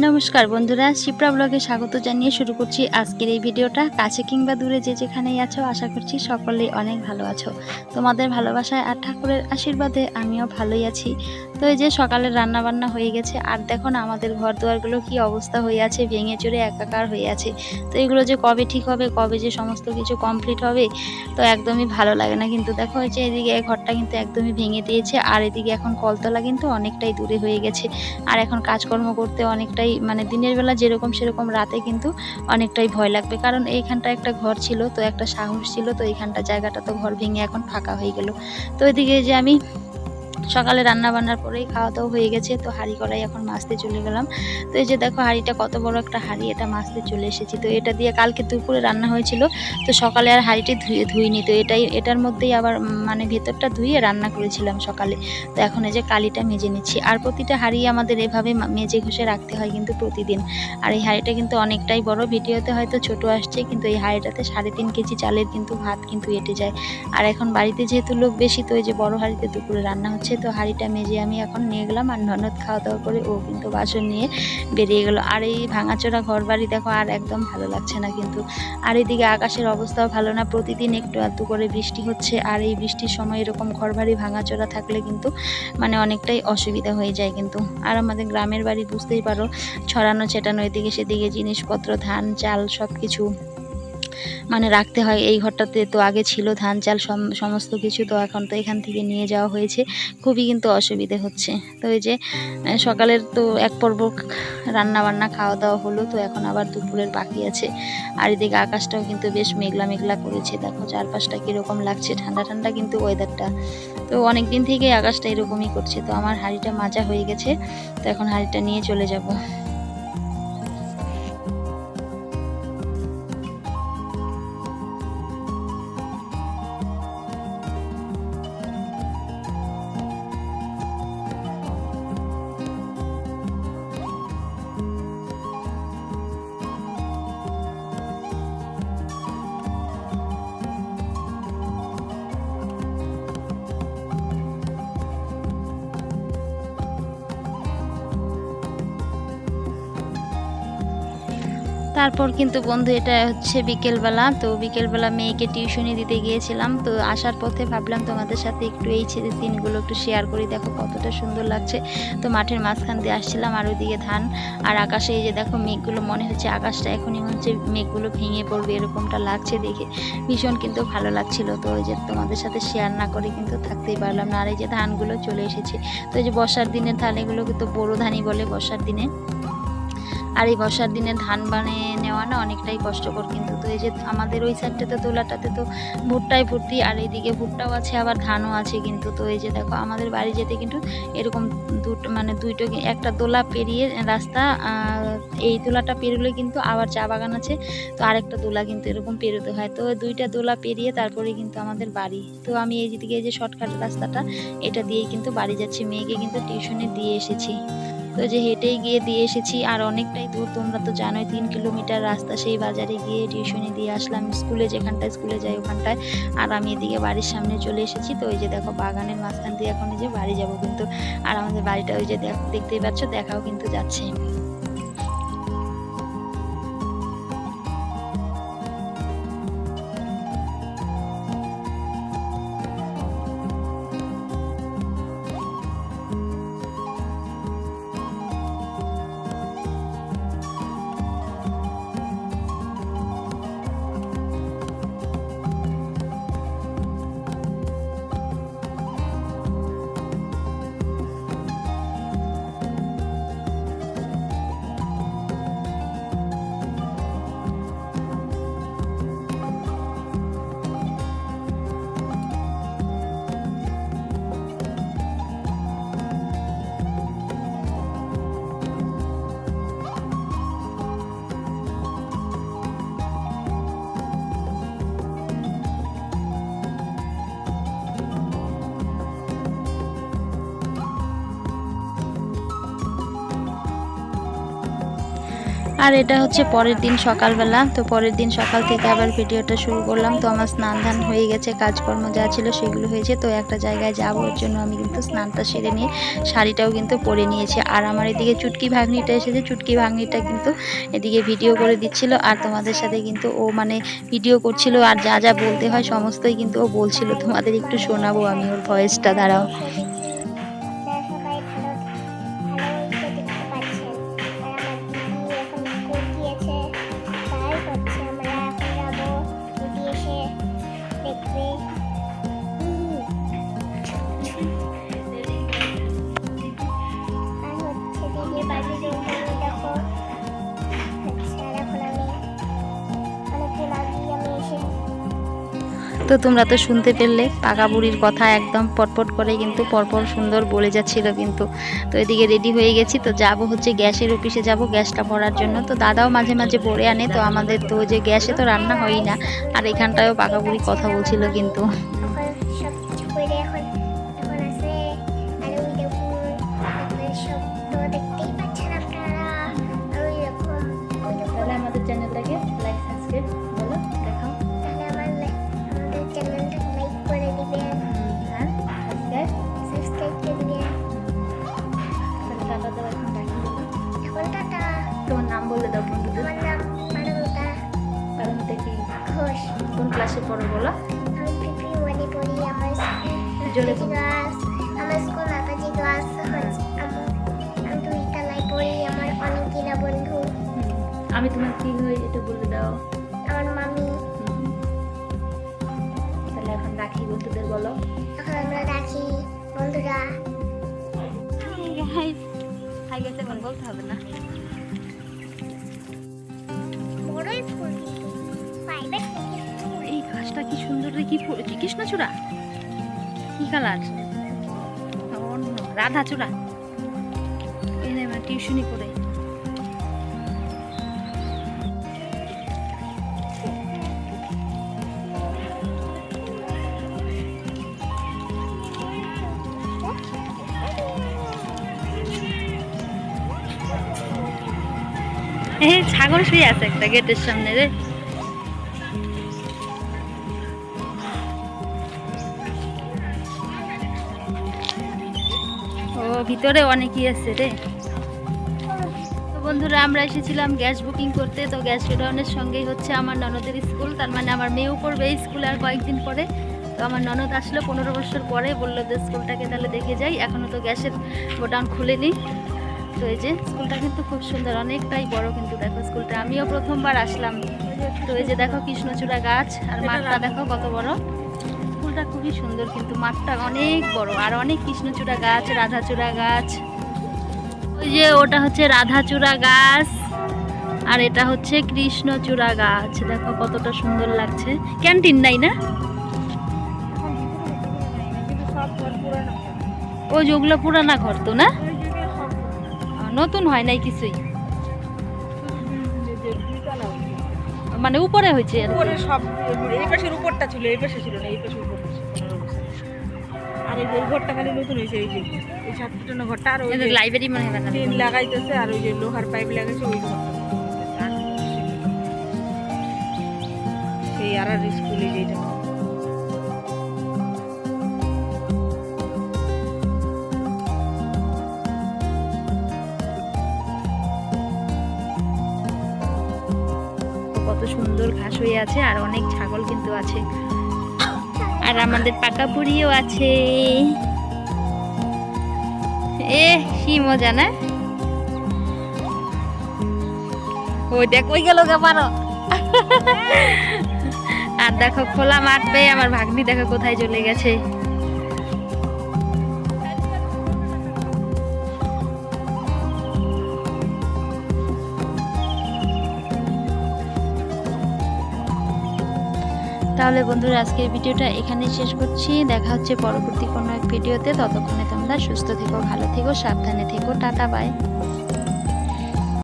নমস্কার বন্ধুরা, শিপ্রা ব্লগে স্বাগত জানিয়ে শুরু করছি আজকের এই ভিডিওটা। কাছে কিংবা দূরে যে যেখানেই আছো, আশা করছি সকলেই অনেক ভালো আছো। তোমাদের ভালোবাসায় আর ঠাকুরের আশীর্বাদে আমিও ভালোই আছি। তো এই যে সকালের রান্না বান্না হয়ে গেছে, আর দেখো না আমাদের ঘর দুয়ারগুলো কি অবস্থা হয়ে আছে, ভেঙে চড়ে একাকার হয়ে আছে। তো এগুলো যে কবে ঠিক হবে, কবে যে সমস্ত কিছু কমপ্লিট হবে, তো একদমই ভালো লাগে না। কিন্তু দেখো যে এদিকে ঘরটা কিন্তু একদমই ভেঙে দিয়েছে, আর এদিকে এখন কলতলা কিন্তু অনেকটাই দূরে হয়ে গেছে। আর এখন কাজকর্ম করতে অনেকটাই মানে দিনের বেলা যেরকম সেরকম রাতে কিন্তু অনেকটাই ভয় লাগবে। কারণ এইখানটা একটা ঘর ছিল, তো একটা সাহস ছিল, তো এইখানটা জায়গাটা তো ঘর ভেঙে এখন ফাঁকা হয়ে গেল। তো ওইদিকে যে আমি সকালে রান্না বান্নার পরেই খাওয়া দাওয়া হয়ে গেছে, তো হাঁড়ি কড়াই এখন মাছতে চলে গেলাম। তো এই যে দেখো, হাঁড়িটা কত বড় একটা হাঁড়ি, এটা মাছতে চলে এসেছি। তো এটা দিয়ে কালকে দুপুরে রান্না হয়েছিল, তো সকালে আর হাঁড়িটি ধুয়ে, ধুইনি। তো এটাই, এটার মধ্যেই আবার মানে ভেতরটা ধুয়ে রান্না করেছিলাম সকালে। তো এখন এই যে কালিটা মেজে নিচ্ছি। আর প্রতিটা হাঁড়ি আমাদের এভাবে মেজে ঘষে রাখতে হয় কিন্তু প্রতিদিন। আর এই হাঁড়িটা কিন্তু অনেকটাই বড়, ভিডিওতে হয়তো ছোট আসছে, কিন্তু এই হাঁড়িটাতে সাড়ে তিন কেজি চালের কিন্তু ভাত কিন্তু এটে যায়। আর এখন বাড়িতে যেহেতু লোক বেশি, তো এই যে বড় হাঁড়িতে দুপুরে রান্না হচ্ছে তো হাঁড়িটা মেজে আমি এখন নিয়ে গেলাম আর ননদ খাওয়া দাওয়া করে ও কিন্তু বাসন নিয়ে বেরিয়ে গেল। আর এই ভাঙাচোরা ঘর বাড়ি দেখো আর একদম ভালো লাগছে না কিন্তু। আর এদিকে আকাশের অবস্থাও ভালো না, প্রতিদিন একটু আধটু করে বৃষ্টি হচ্ছে আর এই বৃষ্টির সময় এরকম ঘর বাড়ি ভাঙাচোরা থাকলে কিন্তু মানে অনেকটাই অসুবিধা হয়ে যায় কিন্তু। আর আমাদের গ্রামের বাড়ি বুঝতেই পারো ছড়ানো ছেটানো এদিকে সেদিকে জিনিসপত্র, ধান, চাল সব কিছু মানে রাখতে হয়। এই ঘরটাতে তো আগে ছিল ধান চাল সম- সমস্ত কিছু, তো এখন তো এখান থেকে নিয়ে যাওয়া হয়েছে। খুবই কিন্তু অসুবিধে হচ্ছে। তো এই যে সকালের তো এক পর্ব রান্না বান্না খাওয়া দাওয়া হলো, তো এখন আবার দুপুরের বাকি আছে। আর এদিকে আকাশটাও কিন্তু বেশ মেঘলা মেঘলা করেছে। দেখো চারপাশটা কীরকম লাগছে, ঠান্ডা ঠান্ডা কিন্তু ওয়েদারটা তো অনেক দিন থেকেই আকাশটা এরকমই করছে। তো আমার হাঁড়িটা মাজা হয়ে গেছে, তো এখন হাঁড়িটা নিয়ে চলে যাব। তারপর কিন্তু বন্ধু, এটা হচ্ছে বিকেলবেলা। তো বিকেলবেলা মেয়েকে টিউশনি দিতে গিয়েছিলাম। তো আসার পথে ভাবলাম তোমাদের সাথে একটু এই ছেলে দিনগুলো একটু শেয়ার করি। দেখো কতটা সুন্দর লাগছে। তো মাঠের মাঝখান দিয়ে আসছিলাম আর ওইদিকে ধান আর আকাশে এই যে দেখো মেঘগুলো, মনে হচ্ছে আকাশটা এখনই হচ্ছে মেঘগুলো ভেঙে পড়বে এরকমটা লাগছে দেখে। ভীষণ কিন্তু ভালো লাগছিল। তো ওই যে তোমাদের সাথে শেয়ার না করে কিন্তু থাকতেই পারলাম না। আর এই যে ধানগুলো চলে এসেছে। তো এই যে বর্ষার দিনের ধান, এগুলো কিন্তু বড়ো ধানই বলে বর্ষার দিনে। আর এই বর্ষার দিনে ধান বানিয়ে নেওয়া না অনেকটাই কষ্টকর। কিন্তু তো এই যে আমাদের ওই সাইডটাতে তোলাটাতে তো ভুট্টায় ভর্তি, আর এইদিকে ভুট্টাও আছে, আবার ধানও আছে কিন্তু। তো এই যে দেখো, আমাদের বাড়ি যেতে কিন্তু এরকম দুটো মানে দুইটো একটা দোলা পেরিয়ে রাস্তা এই দোলাটা পেরোলে কিন্তু আবার চা বাগান আছে, তো আরেকটা দোলা কিন্তু এরকম পেরোতে হয়। তো দুইটা দোলা পেরিয়ে তারপরে কিন্তু আমাদের বাড়ি। তো আমি এই দিকে এই যে শর্টকাট রাস্তাটা, এটা দিয়েই কিন্তু বাড়ি যাচ্ছি। মেয়েকে কিন্তু টিউশনে দিয়ে এসেছি। তো যে হেঁটেই গিয়ে দিয়ে এসেছি, আর অনেকটাই দূর, তোমরা তো জানোই, তিন কিলোমিটার রাস্তা, সেই বাজারে গিয়ে টিউশনি দিয়ে আসলাম, স্কুলে যেখানটায় স্কুলে যাই ওখানটায়। আর আমি এদিকে বাড়ির সামনে চলে এসেছি, তো ওই যে দেখো, বাগানের মাঝখান দিয়ে এখন যে বাড়ি যাব কিন্তু, আর আমাদের বাড়িটা ওই যে দেখ- দেখতেই পাচ্ছ, দেখাও কিন্তু যাচ্ছে। আর এটা হচ্ছে পরের দিন সকালবেলা। তো পরের দিন সকাল থেকে আবার ভিডিওটা শুরু করলাম। তো আমার স্নান ধান হয়ে গেছে, কাজকর্ম যা ছিল সেগুলো হয়েছে। তো একটা জায়গায় যাব, ওর জন্য আমি কিন্তু স্নানটা সেরে নিয়ে শাড়িটাও কিন্তু পরে নিয়েছি। আর আমার এদিকে চুটকি ভাগ্নিটা এসেছে, চুটকি ভাগ্নিটা কিন্তু এদিকে ভিডিও করে দিচ্ছিল। আর তোমাদের সাথে কিন্তু ও মানে ভিডিও করছিল, আর যা যা বলতে হয় সমস্তই কিন্তু ও বলছিল। তোমাদের একটু শোনাবো আমি ওর ভয়েসটা দাঁড়াও। raised তো তোমরা তো শুনতে পেলে, পাকা বুড়ির কথা একদম পটপট করে কিন্তু পরপর সুন্দর বলে যাচ্ছিল কিন্তু। তো এদিকে রেডি হয়ে গেছি, তো যাব হচ্ছে গ্যাসের অফিসে যাব গ্যাসটা ভরার জন্য। তো দাদাও মাঝে মাঝে ভরে আনে, তো আমাদের তো যে গ্যাসে তো রান্না হয় না, আর এখানটায়ও পাকা বুড়ি কথা বলছিল কিন্তু। কোন ক্লাসে পড়ো, বলো। আমি আমার স্কুল আমার বন্ধু আমি তোমার কি হই এটা বলে দাও। আমার মামি তাহলে এখন রাখি বন্ধুদের, বলো। এখন আমরা রাখি বন্ধুরা হাই গেছে এখন বলতে হবে না ফুল প্রাইভেট এই কি সুন্দর কি ফুল কি কৃষ্ণচূড়া কি কালার? অন্য, রাধা চূড়া। টিউশনি করে। ছাগল শুয়ে আছে একটা গেটের সামনে রে। ভিতরে অনেকই আছে রে। তো বন্ধুরা, আমরা এসেছিলাম গ্যাস বুকিং করতে, তো গ্যাস গোডাউনের সঙ্গেই হচ্ছে আমার ননদের স্কুল। তার মানে আমার মেয়েও পড়বে স্কুলে আর কয়েকদিন পরে। তো আমার ননদ আসলো পনেরো বছর পরে, বলল যে স্কুলটাকে তাহলে দেখে যাই। এখনও তো গ্যাসের গোডাউন খুলেনি। তো এই যে, স্কুলটা কিন্তু খুব সুন্দর, অনেকটাই বড় কিন্তু দেখো স্কুলটা। আমিও প্রথমবার আসলাম। তো এই যে দেখো কৃষ্ণচূড়া গাছ, আর মাঠটা দেখো কত বড়। স্কুলটা খুবই সুন্দর, কিন্তু মাঠটা অনেক বড়। আর অনেক কৃষ্ণচূড়া গাছ, রাধাচূড়া গাছ। ওই যে ওটা হচ্ছে রাধাচূড়া গাছ, আর এটা হচ্ছে কৃষ্ণচূড়া গাছ। দেখো কতটা সুন্দর লাগছে। ক্যান্টিন নাই না? ওই যে ওগুলো পুরানা ঘর তো না? নতুন হয় নাই কিছুই। মানে উপরে হয়েছে উপরে সব এই পাশের উপরটা ছিল এই পাশে ছিল না এই পাশে উপর আর এই ঘরটা খালি নতুন হয়েছে এই যে এই সাত ফুটানো ঘরটা আর ওই যে লাইব্রেরি মনে হয় টিন লাগাইতেছে আর ওই যে লোহার পাইপ লাগাইছে ওই ঘরটা। সেই আর স্কুলে যেটা। সুন্দর ঘাস হয়ে আছে আর অনেক ছাগল কিন্তু আছে। আর আমাদের পাকা পুরিও আছে। এ, কি মজা না? ওই দেখ, ওই গেল গা পারো। আর দেখো, খোলা মাঠ পেয়ে আমার ভাগ্নি দেখো কোথায় চলে গেছে। তাহলে বন্ধুরা, আজকের ভিডিওটা এখানেই শেষ করছি। দেখা হচ্ছে পরবর্তী কোনো এক ভিডিওতে। ততক্ষণে তোমরা সুস্থ থেকো, ভালো থেকো, সাবধানে থেকো। Tata bye